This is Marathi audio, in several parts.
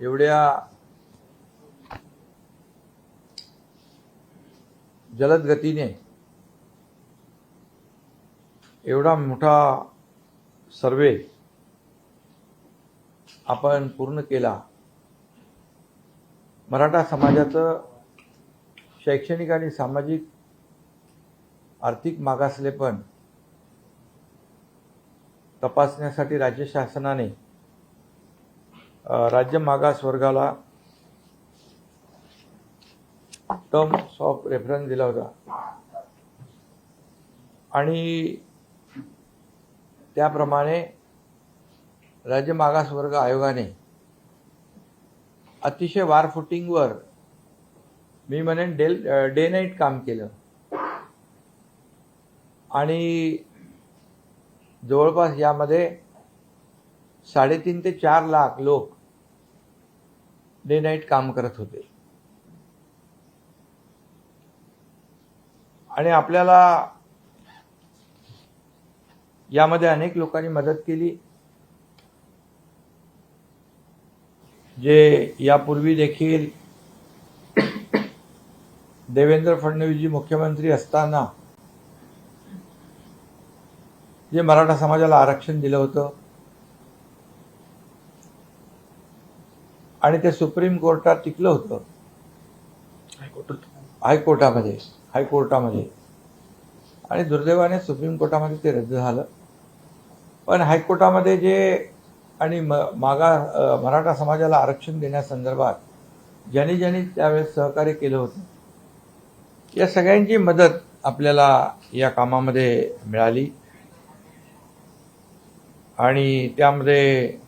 एवढ्या जलद गतीने एवढा मोठा सर्वे आपण पूर्ण केला मराठा समाजाचं शैक्षणिक आणि सामाजिक आर्थिक मागासलेपण तपासण्यासाठी राज्य शासनाने राज्य मागास वर्गाला टर्म्स ऑफ रेफरन्स दिला होता. आणि त्याप्रमाणे राज्य मागास वर्ग आयोगाने अतिशय वार फुटिंगवर मी म्हणेन डेल डे नाईट काम केलं. आणि जवळपास यामध्ये साडेतीन ते चार लाख लोक डे नाईट काम करत होते. आणि आपल्याला यामध्ये अनेक लोकांनी मदत केली. जे यापूर्वी देखील देवेंद्र फडणवीसजी मुख्यमंत्री असताना जे मराठा समाजाला आरक्षण दिलं होतं आणि ते सुप्रीम कोर्टात टिकलं होतं. हायकोर्टामध्ये हायकोर्टामध्ये. आणि दुर्दैवाने सुप्रीम कोर्टामध्ये ते रद्द झालं. पण हायकोर्टामध्ये जे आणि म मागा मराठा समाजाला आरक्षण देण्यासंदर्भात ज्यांनी ज्यांनी त्यावेळेस सहकार्य केलं होतं या सगळ्यांची मदत आपल्याला या कामामध्ये मिळाली. आणि त्यामध्ये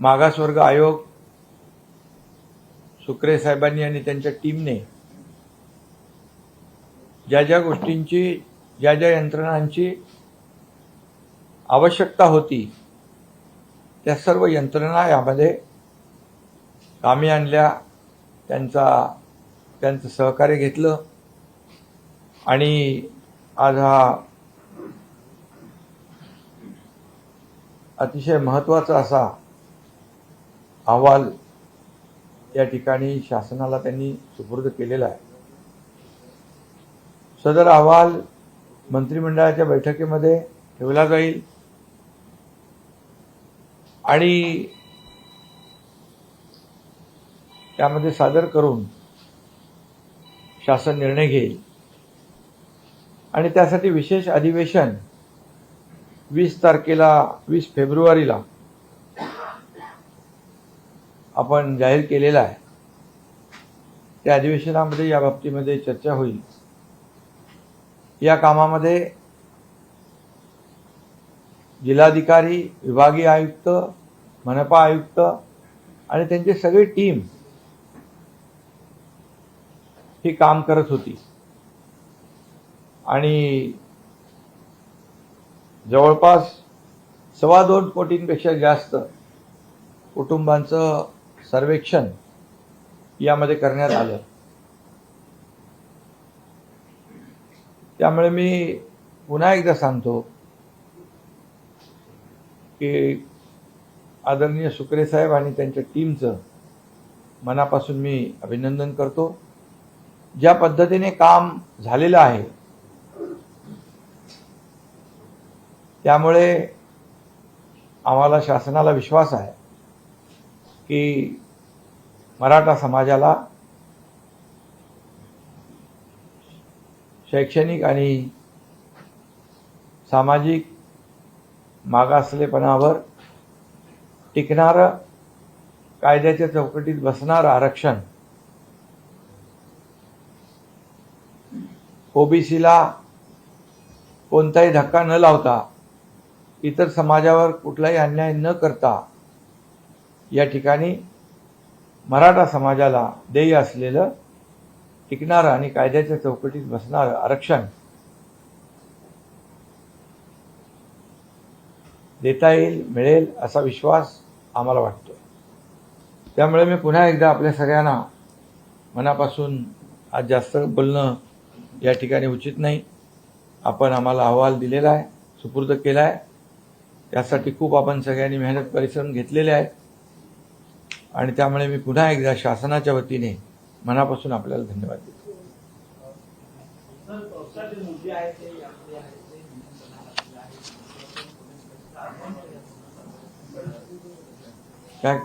मागासवर्ग आयोग सुक्रे साहेबांनी आणि त्यांच्या टीमने ज्या ज्या गोष्टींची ज्या ज्या यंत्रणांची आवश्यकता होती त्या सर्व यंत्रणा यामध्ये कामी आणल्या त्यांचा त्यांचं सहकार्य घेतलं आणि आज हा अतिशय महत्त्वाचा असा अहवाल या ठिकाणी शासनाला त्यांनी सुपूर्द केलेला आहे. सदर अहवाल मंत्रिमंडळाच्या बैठकीमध्ये ठेवला जाईल आणि त्यामध्ये सादर करून शासन निर्णय घेईल. आणि त्यासाठी विशेष अधिवेशन वीस तारखेला वीस फेब्रुवारीला आपण जाहीर केलेला आहे. त्या अधिवेशनामध्ये या बाबतीमध्ये चर्चा होईल. या कामामध्ये जिल्हाधिकारी विभागीय आयुक्त मनपा आयुक्त आणि त्यांची सगळी टीम ही काम करत होती. आणि जवळपास सव्वा दोन कोटींपेक्षा जास्त कुटुंबांचं सर्वेक्षण यामध्ये करण्यात आलं. त्यामुळे मी पुन्हा एकदा सांगतो की आदरणीय सुकरे साहेब आणि त्यांच्या टीमचं मनापासून मी अभिनंदन करतो. ज्या पद्धतीने काम झालेलं आहे त्यामुळे आम्हाला शासनाला विश्वास आहे. की मराठा समाजाला शैक्षणिक आणि सामाजिक मागासलेपणावर टिकणारं कायद्याच्या चौकटीत बसणारं आरक्षण ओबीसीला कोणताही धक्का न लावता इतर समाजावर कुठलाही अन्याय न करता या ठिकाणी मराठा समाजाला देय असलेलं टिकणारं आणि कायद्याच्या चौकटीत बसणारं आरक्षण देता येईल मिळेल असा विश्वास आम्हाला वाटतो त्यामुळे मी पुन्हा एकदा आपल्या सगळ्यांना मनापासून आज जास्त बोलणं या ठिकाणी उचित नाही. आपण आम्हाला अहवाल दिलेला आहे सुपूर्द केला आहे. त्यासाठी खूप आपण सगळ्यांनी मेहनत परिश्रम घेतलेले आहेत. आणि त्यामुळे मी पुन्हा एकदा शासनाच्या वतीने मनापासून आपल्याला धन्यवाद देतो. काय?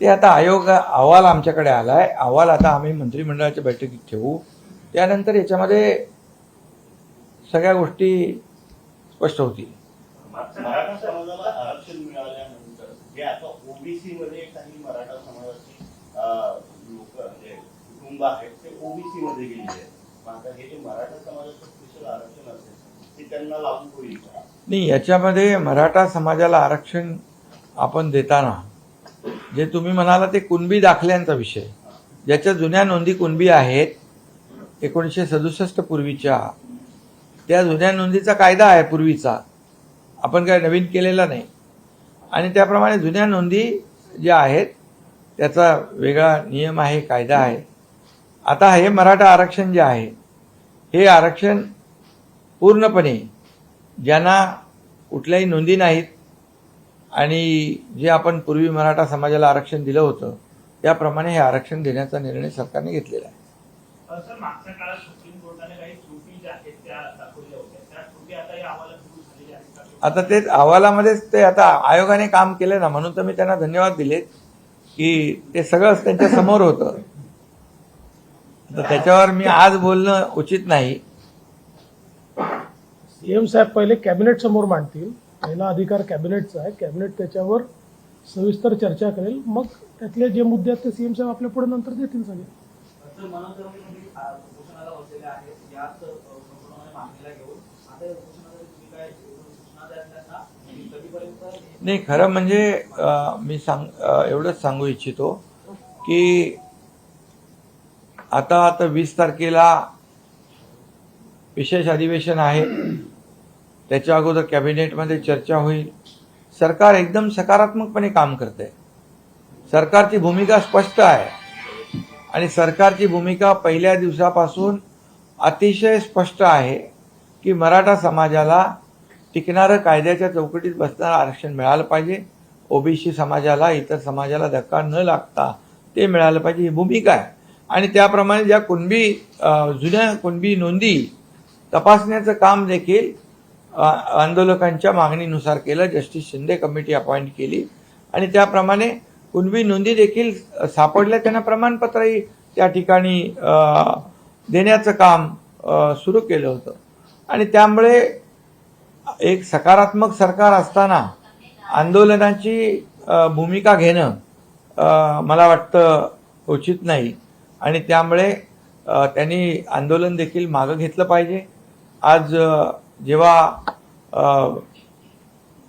ते आता आयोग अहवाल आमच्याकडे आलाय. अहवाल आता आम्ही मंत्रिमंडळाच्या बैठकीत ठेवू. त्यानंतर याच्यामध्ये सगळ्या गोष्टी स्पष्ट होतील मराठा समाजाला आरक्षण मिळाल्यानंतर जे आता ओबीसी मध्ये काही मराठा समाजाची लोक म्हणजे कुटुंब आहेत ते ओबीसी मध्ये गेलेले आहेत. आता हे जे मराठा समाजाचं स्पेशल आरक्षण असेल ते त्यांना लागू होईल का? नाही याच्यामध्ये मराठा समाजाला आरक्षण आपण देताना जे तुम्ही म्हणाला ते कुणबी दाखल्यांचा विषय. ज्याच्या जुन्या नोंदी कुणबी आहेत एकोणीसशे सदुसष्ट पूर्वीच्या त्या जुन्या नोंदीचा कायदा आहे पूर्वीचा. आपण काय नवीन केलेला नाही. आणि त्याप्रमाणे जुन्या नोंदी ज्या आहेत त्याचा वेगळा नियम आहे कायदा आहे. आता हे मराठा आरक्षण जे आहे हे आरक्षण पूर्णपणे ज्यांना कुठल्याही नोंदी नाहीत आणि जे आपण पूर्वी मराठा समाजाला आरक्षण दिलं होतं त्याप्रमाणे हे आरक्षण देण्याचा निर्णय सरकारने घेतलेला आहे. सर मागच्या काळात सुप्रीम कोर्टाने काही त्रुटी ज्या आहेत त्या दाखवल्या होत्या. त्या त्रुटी आता या अहवालात आता तेच अहवालामध्येच ते आता आयोगाने काम केलं ना म्हणून तर मी त्यांना धन्यवाद दिलेत की ते सगळंच त्यांच्यासमोर होतं. तर त्याच्यावर मी आज बोलणं उचित नाही. सीएम साहेब पहिले कॅबिनेट समोर मांडतील. पहिला अधिकार कॅबिनेटचा आहे. कॅबिनेट त्याच्यावर सविस्तर चर्चा करेल. मग त्यातले जे मुद्दे आहेत ते सीएम साहेब आपल्या पुढे नंतर देतील सगळे. उपोषणाला बसलेले आहेत. याच मागणीला घेऊन आता या उपोषणासाठी तुम्ही काय सूचना द्याल त्यांना आणि कधीपर्यंत हे- नाही खरं म्हणजे मी सांग एवढंच सांगू इच्छितो की आता आता वीस तारखेला विशेष अधिवेशन आहे. त्याच्या अगोदर कॅबिनेटमध्ये चर्चा होईल. सरकार एकदम सकारात्मकपणे काम करते सरकारची भूमिका स्पष्ट आहे. आणि सरकारची भूमिका पहिल्या दिवसापासून अतिशय स्पष्ट आहे की मराठा समाजाला टिकणारं कायद्याच्या चौकटीत बसणारं आरक्षण मिळालं पाहिजे. ओबीसी समाजाला इतर समाजाला धक्का न लागता ते मिळालं पाहिजे. ही भूमिका आहे. आणि त्याप्रमाणे ज्या कुणबी जुन्या कुणबी नोंदी तपासण्याचं काम देखील आंदोलकांच्या मागणीनुसार केलं. जस्टिस शिंदे कमिटी अपॉइंट केली. आणि त्याप्रमाणे कुणबी नोंदी देखील सापडल्या. त्यांना प्रमाणपत्रही त्या ठिकाणी देण्याचं काम सुरू केलं होतं. आणि त्यामुळे एक सकारात्मक सरकार असताना आंदोलनाची भूमिका घेणं मला वाटतं उचित नाही. आणि त्यामुळे त्यांनी आंदोलन देखील मागं घेतलं पाहिजे. आज जेव्हा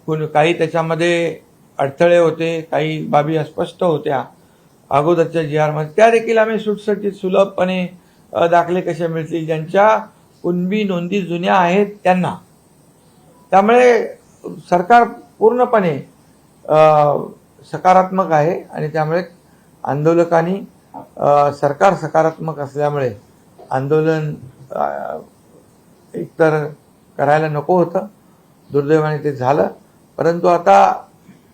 कोण काही त्याच्यामध्ये अडथळे होते काही बाबी अस्पष्ट होत्या अगोदरच्या जी आरमध्ये त्या देखील आम्ही सुटसुटीत सुलभपणे दाखले कसे मिळतील ज्यांच्या कुणबी नोंदी जुन्या आहेत त्यांना त्यामुळे सरकार पूर्णपणे सकारात्मक आहे आणि त्यामुळे आंदोलकांनी सरकार सकारात्मक असल्यामुळे आंदोलन एकतर करायला नको होतं. दुर्दैवाने ते झालं. परंतु आता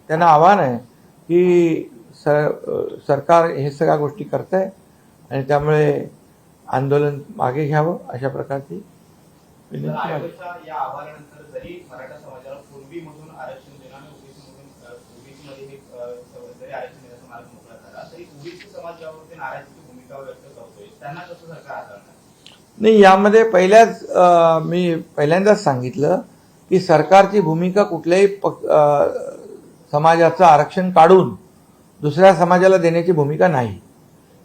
त्यांना आव्हान आहे की स सरकार हे सगळ्या गोष्टी करत आहे आणि त्यामुळे आंदोलन मागे घ्यावं अशा प्रकारची विनंती मराठा समाजाला पूर्वी म्हणून आरक्षण देणं आणि ओबीसी म्हणून ओबीसी मध्ये हे अ, जरी आरक्षण देण्याचा मार्ग मोकळा झाला. तरी ओबीसी समाज यावरती नाराजीची भूमिका व्यक्त करतोय. त्यांना कसं सरकार हाताळणार? नाही यामध्ये पहिल्याच मी पहिल्यांदाच सांगितलं की सरकारची भूमिका कुठल्याही पक समाजाचं आरक्षण काढून दुसऱ्या समाजाला देण्याची भूमिका नाही.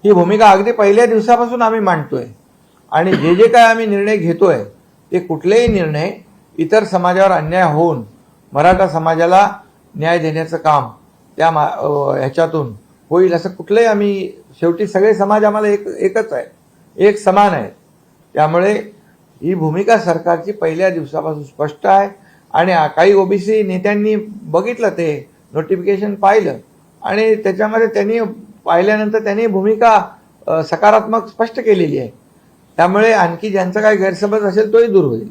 ही भूमिका अगदी पहिल्या दिवसापासून आम्ही मांडतोय. आणि जे जे काय आम्ही निर्णय घेतोय ते कुठलेही निर्णय इतर समाजावर अन्याय होऊन मराठा समाजाला न्याय देण्याचं काम त्या मा ह्याच्यातून होईल असं कुठलंही आम्ही शेवटी सगळे समाज आम्हाला एक एकच आहे. एक समान आहे. त्यामुळे ही भूमिका सरकारची पहिल्या दिवसापासून स्पष्ट आहे. आणि काही ओबीसी नेत्यांनी बघितलं ते नोटिफिकेशन पाहिलं. आणि त्याच्यामध्ये त्यांनी पाहिल्यानंतर त्यांनी भूमिका सकारात्मक स्पष्ट केलेली आहे. त्यामुळे आणखी ज्यांचा काही गैरसमज असेल तोही दूर होईल.